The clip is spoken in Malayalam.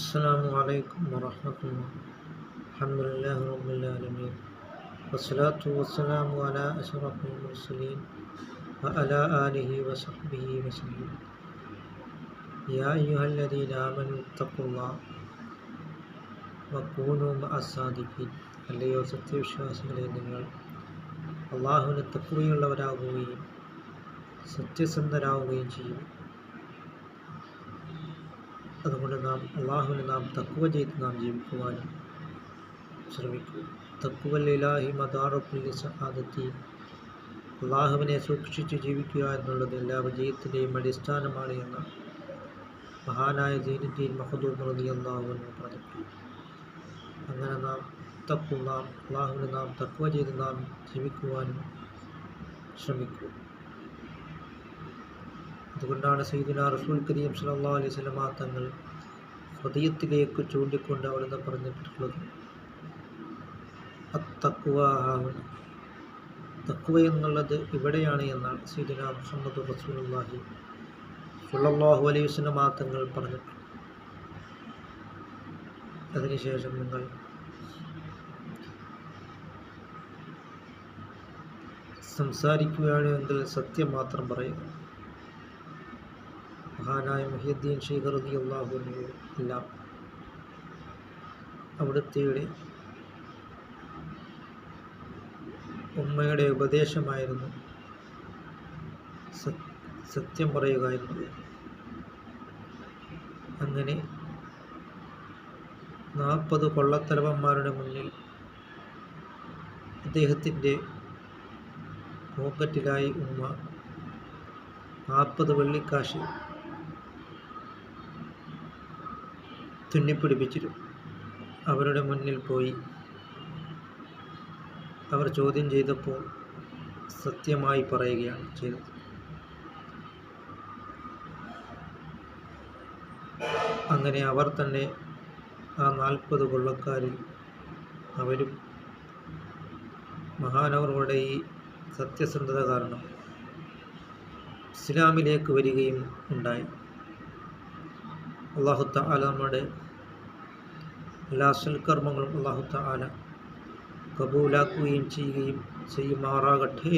السلام عليكم ورحمة الله الحمد لله رب العالمين والصلاة والسلام على أشرف المرسلين وعلى آله وصحبه وسلم يا أيها الذين آمنوا اتقوا الله وكونوا مع الصادقين അല്ലയോ സത്യവിശ്വാസികളെ നിങ്ങൾ അള്ളാഹുവിന് തക്കുവയുള്ളവരാകുകയും സത്യസന്ധരാകുകയും ചെയ്യും അതുകൊണ്ട് നാം അള്ളാഹുവിനെ നാം തക്കുവ ചെയ്ത് നാം ജീവിക്കുവാനും ശ്രമിക്കുക തക്കുവല്ലാഹി മദാറുപ്പുല്ലി സഹാദത്തി അള്ളാഹുവിനെ സൂക്ഷിച്ച് ജീവിക്കുക എന്നുള്ളത് എല്ലാ വിജയത്തിന്റെയും അടിസ്ഥാനമാണ് എന്ന് മഹാനായ ദീനുദ്ദീൻ മഹദൂം റതി അള്ളാഹുവിന് പറഞ്ഞിട്ടുണ്ട് അങ്ങനെ നാം തക്കു നാം അള്ളാഹുവിനെ നാം തക്കുവ ചെയ്ത് നാം ജീവിക്കുവാനും ശ്രമിക്കുക അതുകൊണ്ടാണ് സൈദിന റസൂൽ കരീം സല്ലല്ലാഹു അലൈഹി വസല്ലമ തങ്ങൾ ഹൃദയത്തിലേക്ക് ചൂണ്ടിക്കൊണ്ട് അവിടുന്ന് പറഞ്ഞിട്ടുള്ളത്. തക്കുവ എന്നുള്ളത് ഇവിടെയാണ് എന്നാണ് സൈദിന മുഹമ്മദ് റസൂലുള്ളാഹി സുല്ലാഹു അലൈഹി വസല്ലമ തങ്ങൾ പറഞ്ഞിട്ടുണ്ട് അതിനുശേഷം നിങ്ങൾ സംസാരിക്കുകയാണ് എങ്കിൽ സത്യം മാത്രം പറയുക. മഹാനായ മുഹിയുദ്ദീൻ ഷെയ്ഖ് റതി അള്ളാഹുവിനു എല്ലാം അവിടുത്തെയുടെ ഉമ്മയുടെ ഉപദേശമായിരുന്നു. സത്യം പറയുക എന്നത് അങ്ങനെ നാൽപ്പത് കൊള്ളത്തലവന്മാരുടെ മുന്നിൽ അദ്ദേഹത്തിന്റെ പോക്കറ്റിലായി ഉമ്മ നാൽപ്പത് വെള്ളിക്കാശ് തുന്നിപ്പിടിപ്പിച്ചിരുന്നു. അവരുടെ മുന്നിൽ പോയി. അവർ ചോദ്യം ചെയ്തപ്പോൾ സത്യമായി പറയുകയാണ് ചെയ്തത്. അങ്ങനെ അവർ തന്നെ ആ നാൽപ്പത് കൊള്ളക്കാരിൽ അവരും മഹാനവറുടെ ഈ സത്യസന്ധത കാരണം ഇസ്ലാമിലേക്ക് വരികയും ഉണ്ടായി. അള്ളാഹു താല നമ്മുടെ എല്ലാ സൽക്കർമ്മങ്ങളും അള്ളാഹു താല കബൂലാക്കുകയും ചെയ്യുകയും ചെയ്യുമാറാകട്ടെ.